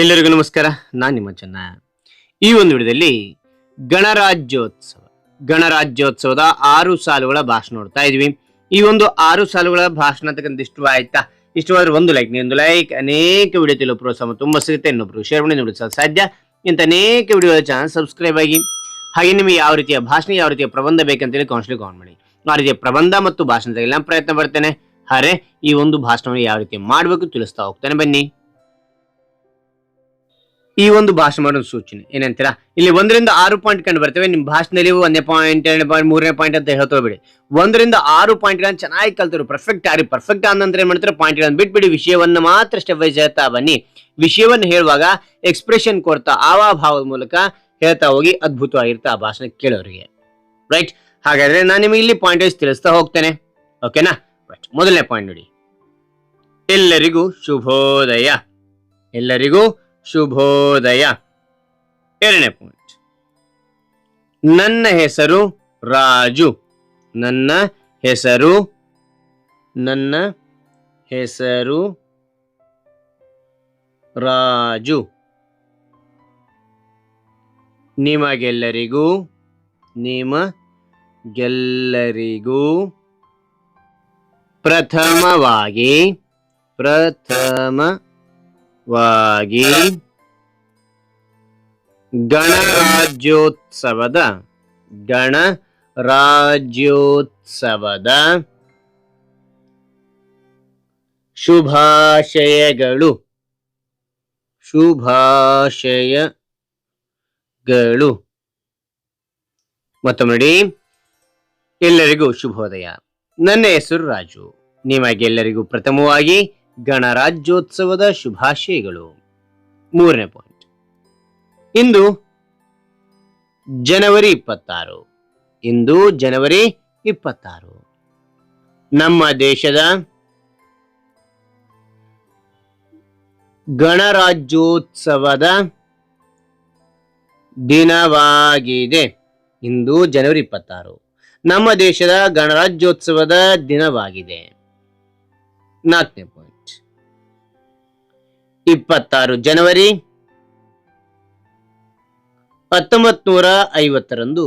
ಎಲ್ಲರಿಗೂ ನಮಸ್ಕಾರ. ನಾನು ನಿಮ್ಮ ಚೆನ್ನ. ಈ ಒಂದು ವಿಡಿಯೋದಲ್ಲಿ ಗಣರಾಜ್ಯೋತ್ಸವ. ಗಣರಾಜ್ಯೋತ್ಸವದ ಆರು ಸಾಲುಗಳ ಭಾಷಣ ನೋಡ್ತಾ ಇದ್ವಿ. ಈ ಒಂದು ಆರು ಸಾಲುಗಳ ಭಾಷಣ ಅಂತಕ್ಕಂಥ ಇಷ್ಟ ಆಯ್ತಾ? ಇಷ್ಟವಾದ್ರೆ ಒಂದು ಲೈಕ್ ಒಂದು ಲೈಕ್ ಅನೇಕ ವಿಡಿಯೋ ತಿಳಿಯೋ ಪ್ರೋತ್ಸಾಹ ತುಂಬಾ ಸಿಗುತ್ತೆ. ಇನ್ನೊಬ್ರು ಶೇರ್ ಮಾಡಿ ನೋಡಿ ಸಾಧ್ಯ. ಇಂಥ ಅನೇಕ ವಿಡಿಯೋ ಚಾನಲ್ ಸಬ್ಸ್ಕ್ರೈಬ್ ಆಗಿ, ಹಾಗೆ ನಿಮಗೆ ಯಾವ ರೀತಿಯ ಭಾಷಣ, ಯಾವ ರೀತಿಯ ಪ್ರಬಂಧ ಬೇಕಂತೇಳಿ ಕೌನ್ಸಿಲಿಂಗ್ ಕಾಮೆಂಟ್ ಮಾಡಿ. ಆ ರೀತಿಯ ಪ್ರಬಂಧ ಮತ್ತು ಭಾಷಣದಲ್ಲಿ ನಾನು ಪ್ರಯತ್ನ ಪಡ್ತೇನೆ. ಹಾರೆ ಈ ಒಂದು ಭಾಷಣವನ್ನು ಯಾವ ರೀತಿ ಮಾಡಬೇಕು ತಿಳಿಸ್ತಾ ಹೋಗ್ತೇನೆ. ಬನ್ನಿ. ಈ ಒಂದು ಭಾಷಣ ಮಾಡೋ ಸೂಚನೆ. ಏನಂತೀರಾ? ಇಲ್ಲಿ ಒಂದರಿಂದ ಆರು ಪಾಯಿಂಟ್ ಕಂಡು ಬರ್ತೇವೆ. ನಿಮ್ಮ ಭಾಷಣದಲ್ಲಿ ಒಂದೇ ಪಾಯಿಂಟ್ ಎರಡನೇ ಪಾಯಿಂಟ್ ಮೂರನೇ ಪಾಯಿಂಟ್ ಅಂತ ಹೇಳ್ತೋಬೇಡಿ ಒಂದರಿಂದ ಆರು ಪಾಯಿಂಟ್ ಚೆನ್ನಾಗಿ ಕಲ್ತರು. ಪರ್ಫೆಕ್ಟ್ ಆಗಿ ಪರ್ಫೆಕ್ಟ್ ನಂತರ ಏನು ಮಾಡ್ತಾರೆ? ಪಾಯಿಂಟ್ಗಳನ್ನು ಬಿಟ್ಬಿಡಿ. ವಿಷಯವನ್ನ ಮಾತ್ರ ಸ್ಟೆಪ್ ವೈಸ್ ಹೇಳ್ತಾ ಬನ್ನಿ. ವಿಷಯವನ್ನು ಹೇಳುವಾಗ ಎಕ್ಸ್ಪ್ರೆಷನ್ ಕೊಡ್ತಾ ಆವಾಭಾವದ ಮೂಲಕ ಹೇಳ್ತಾ ಹೋಗಿ ಅದ್ಭುತವಾಗಿರುತ್ತೆ ಆ ಭಾಷಣ ಕೇಳೋರಿಗೆ. ರೈಟ್ ಹಾಗಾದ್ರೆ ನಾನು ನಿಮಗೆ ಇಲ್ಲಿ ಪಾಯಿಂಟ್ ವೈಸ್ ತಿಳಿಸ್ತಾ ಹೋಗ್ತೇನೆ. ಓಕೆನಾ ರೈಟ್ ಮೊದಲನೇ ಪಾಯಿಂಟ್ ನೋಡಿ. ಎಲ್ಲರಿಗೂ ಶುಭೋದಯ. ಎಲ್ಲರಿಗೂ ಶುಭೋದಯ. ಎರಡನೇ ಪಾಯಿಂಟ್ ನನ್ನ ಹೆಸರು ರಾಜು. ನನ್ನ ಹೆಸರು ನನ್ನ ಹೆಸರು ರಾಜು. ನಿಮಗೆಲ್ಲರಿಗೂ ನಿಮಗೆಲ್ಲರಿಗೂ ಪ್ರಥಮವಾಗಿ ಪ್ರಥಮವಾಗಿ ಗಣರಾಜ್ಯೋತ್ಸವದ ಗಣರಾಜ್ಯೋತ್ಸವದ ಶುಭಾಶಯಗಳು ಶುಭಾಶಯಗಳು. ಮತ್ತೊಮ್ಮೆ ನೋಡಿ ಎಲ್ಲರಿಗೂ ಶುಭೋದಯ. ನನ್ನ ಹೆಸರು ರಾಜು. ನಿಮಗೆಲ್ಲರಿಗೂ ಪ್ರಥಮವಾಗಿ ಗಣರಾಜ್ಯೋತ್ಸವದ ಶುಭಾಶಯಗಳು. ಮೂರನೇ ಪಾಯಿಂಟ್ ಇಂದು ಜನವರಿ ಇಪ್ಪತ್ತಾರು. ಇಂದು ಜನವರಿ ಇಪ್ಪತ್ತಾರು. ನಮ್ಮ ದೇಶದ ಗಣರಾಜ್ಯೋತ್ಸವದ ದಿನವಾಗಿದೆ. ಇಂದು ಜನವರಿ ಇಪ್ಪತ್ತಾರು. ನಮ್ಮ ದೇಶದ ಗಣರಾಜ್ಯೋತ್ಸವದ ದಿನವಾಗಿದೆ. ನಾಲ್ಕನೇ ಪಾಯಿಂಟ್ ಇಪ್ಪತ್ತಾರು ಜನವರಿ ಹತ್ತೊಂಬತ್ ನೂರ ಐವತ್ತರಂದು.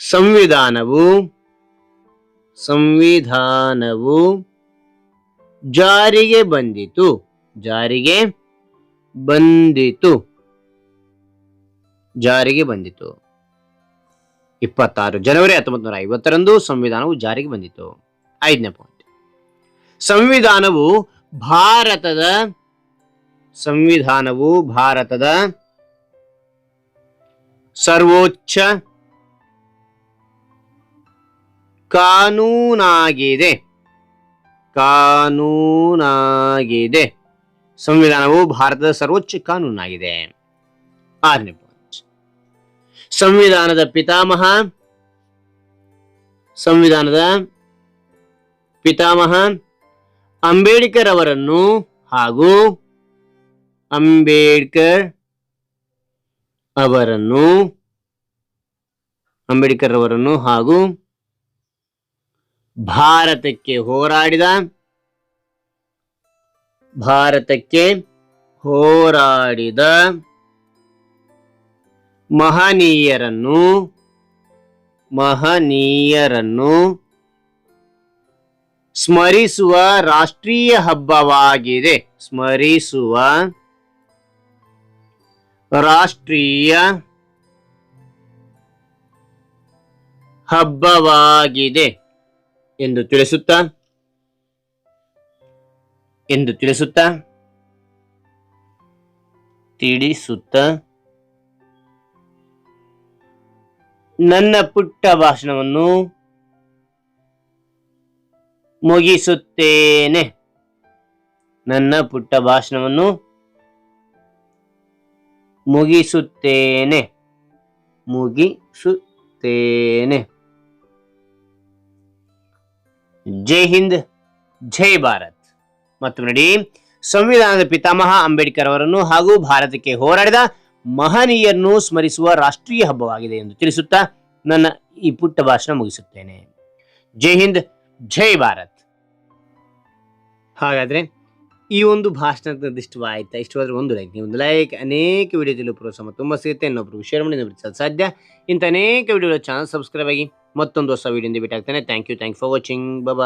ಸಂವಿಧಾನವು ಸಂವಿಧಾನವು ಜಾರಿಗೆ ಬಂದಿತು ಜಾರಿಗೆ ಬಂದಿತು ಜಾರಿಗೆ ಬಂದಿತು. ಇಪ್ಪತ್ತಾರು ಜನವರಿ ಹತ್ತೊಂಬತ್ತು ನೂರ ಐವತ್ತರಂದು ಸಂವಿಧಾನವು ಜಾರಿಗೆ ಬಂದಿತು. ಐದನೇ ಪಾಯಿಂಟ್ ಸಂವಿಧಾನವು ಭಾರತದ ಸಂವಿಧಾನವು ಭಾರತದ ಸರ್ವೋಚ್ಚ ಕಾನೂನಾಗಿದೆ. ಕಾನೂನಾಗಿದೆ. ಸಂವಿಧಾನವು ಭಾರತದ ಸರ್ವೋಚ್ಚ ಕಾನೂನಾಗಿದೆ. ಆರನೇ ಪಾಯಿಂಟ್ ಸಂವಿಧಾನದ ಪಿತಾಮಹ. ಸಂವಿಧಾನದ ಪಿತಾಮಹ. ಅಂಬೇಡ್ಕರ್ ಅವರನ್ನು ಹಾಗೂ ಅಂಬೇಡ್ಕರ್ ಅವರನ್ನು ಅಂಬೇಡ್ಕರ್ ಅವರನ್ನು ಹಾಗೂ ಭಾರತಕ್ಕೆ ಹೋರಾಡಿದ ಭಾರತಕ್ಕೆ ಹೋರಾಡಿದ ಮಹನೀಯರನ್ನು ಮಹನೀಯರನ್ನು ಸ್ಮರಿಸುವ ರಾಷ್ಟ್ರೀಯ ಹಬ್ಬವಾಗಿದೆ. ಸ್ಮರಿಸುವ ರಾಷ್ಟ್ರೀಯ ಹಬ್ಬವಾಗಿದೆ ಎಂದು ತಿಳಿಸುತ್ತಾ? ಎಂದು ತಿಳಿಸುತ್ತ? ತಿಳಿಸುತ್ತ? ನನ್ನ ಪುಟ್ಟ ಭಾಷಣವನ್ನು ಮುಗಿಸುತ್ತೇನೆ. ನನ್ನ ಪುಟ್ಟ ಭಾಷಣವನ್ನು ಮುಗಿಸುತ್ತೇನೆ. ಮುಗಿಸುತ್ತೇನೆ. ಜೈ ಹಿಂದ್, ಜೈ ಭಾರತ್. ಮತ್ತು ನೋಡಿ, ಸಂವಿಧಾನದ ಪಿತಾಮಹ ಅಂಬೇಡ್ಕರ್ ಅವರನ್ನು ಹಾಗೂ ಭಾರತಕ್ಕೆ ಹೋರಾಡಿದ ಮಹನೀಯರನ್ನು ಸ್ಮರಿಸುವ ರಾಷ್ಟ್ರೀಯ ಹಬ್ಬವಾಗಿದೆ ಎಂದು ತಿಳಿಸುತ್ತಾ ನನ್ನ ಈ ಪುಟ್ಟ ಭಾಷಣ ಮುಗಿಸುತ್ತೇನೆ. ಜೈ ಹಿಂದ್ ಜೈ ಭಾರತ್. ಹಾಗಾದ್ರೆ ಈ ಒಂದು ಭಾಷಣ ಇಷ್ಟವಾಯ್ತಾ ಇಷ್ಟವಾದ್ರೆ ಒಂದು ಲೈಕ್ ನೀವು ಒಂದು ಲೈಕ್ ಅನೇಕ ವಿಡಿಯೋದಲ್ಲಿ ಪ್ರೋತ್ಸಾಹ ತುಂಬ ಸಿಗುತ್ತೆ. ಇನ್ನೊಬ್ರು ಶೇರ್ ಮಾಡಿ ಸಾಧ್ಯ. ಇಂಥ ಅನೇಕ ವಿಡಿಯೋಗಳ ಚಾನಲ್ ಸಬ್ಸ್ಕ್ರೈಬ್ ಆಗಿ ಮತ್ತೊಂದು ಹೊಸ ವಿಡಿಯೋದಿಂದ ಭೇಟಿ ಆಗ್ತಾನೆ thank you thank for watching bye